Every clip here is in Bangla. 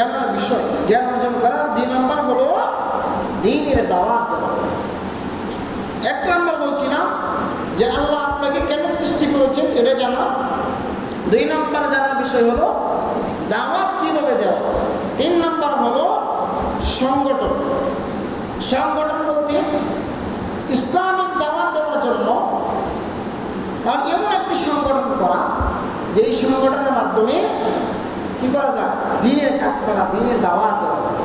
জানার বিষয়। জ্ঞান অর্জন করা দুই নম্বর হলো দিনের দাওয়াত দেওয়া। এক নম্বর বলছিলাম যে আল্লাহ আপনাকে কেন সৃষ্টি করেছেন, এটা জানা। দুই নম্বর জানার বিষয় হলো দাওয়াত কীভাবে দেওয়া? তিন নম্বর হলো সংগঠন। সংগঠন বলতে ইসলামিক দাওয়াত দেওয়ার জন্য তার এমন একটি সংগঠন করা যে এই সংগঠনের মাধ্যমে কি করা যায় দিনের কাজ করা দিনের দাওয়াত দেওয়া যায়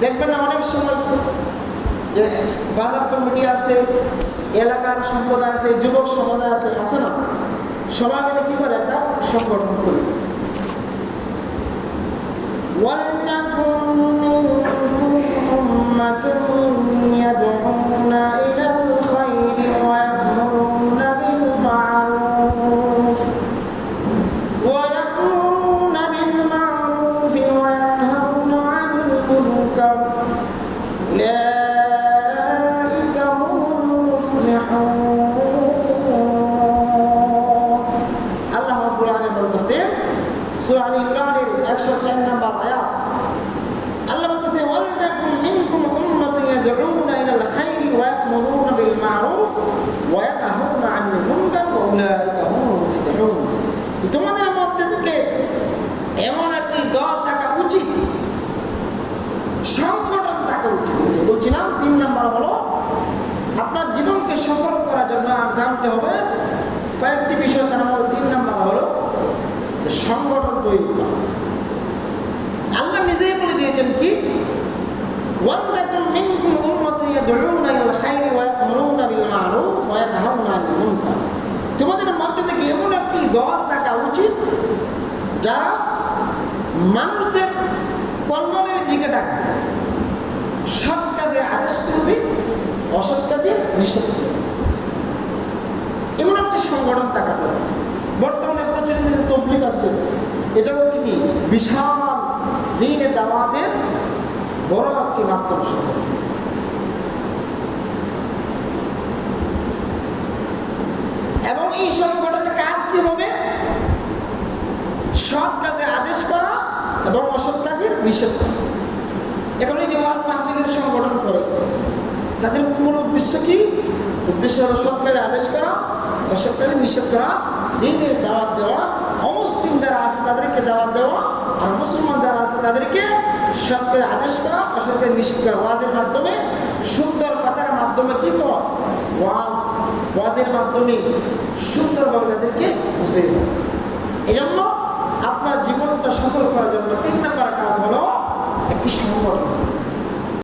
দেখবেন না অনেক সময় যে বাজার কমিটি আছে এলাকার সম্প্রদায় আছে যুবক সমাজ আছে আছে না সবাই মিলে কি করে একটা সংগঠন করে ولتكن منكم أمة يدعون المنكر أولئك هم المفلحون আল্লাহ রাব্বুল আলামিন বলতেছেন সূরা আল ইমরানের 104 নম্বর আয়াত আল্লাহ বলতেছে ওয়ালতাকুম মিনকুম উম্মাতুন ইয়াদউনা ইলাল খাইরি ওয়া ইয়া'মুরুনা বিল মা'রুফ ওয়া ইয়ানহাউনা 'আনিল মুনকার ওয়া উলাইকা হুমুল সংগঠন থাকা উচিত বলছিলাম, তিন নম্বর হলো, আপনার জীবনকে সফল করার জন্য আর জানতে হবে, কয়েকটি বিষয় তার মধ্যে তিন নম্বর হলো সংগঠন তৈরি করা। আল্লাহ নিজেই বলে দিয়েছেন কি তোমাদের মধ্যে থেকে এমন একটি দল থাকা উচিত যারা মানুষদের কল্যাণের দিকে ডাকবে সৎ কাজে আদেশ করবে, অসৎ কাজে নিষেধ করবে। এমন একটি সংগঠন থাকা দরকার বর্তমানে প্রচলিত যে তবলিগ আছে, এটাও কি? বিশাল দিনের দাওয়াতের বড় একটি মাধ্যম সংগঠন। এবং এই সংগঠনের কাজ কি হবে? সৎ কাজে আদেশ করা এবং অসৎ নিষেধ করা। এখন এই যে ওয়াজ মাহফিলের সংগঠন করে, তাদের মূল উদ্দেশ্য কি? উদ্দেশ্য হলো সৎ কাজে আদেশ করা অসৎ কাজে নিষেধ করা, দিনের দাওয়াত দেওয়া, অমুসলিম যারা আছে তাদেরকে দাওয়াত দেওয়া আর মুসলমান যারা আছে তাদেরকে সৎ কাজে আদেশ করা অসৎ কাজে নিষেধ করা। ওয়াজের মাধ্যমে, সুন্দর কথার মাধ্যমে কি কর? ওয়াজ, ওয়াজের মাধ্যমে সুন্দরভাবে তাদেরকে বুঝে দেওয়া এই জন্য আপনার জীবনটা সফল করার জন্য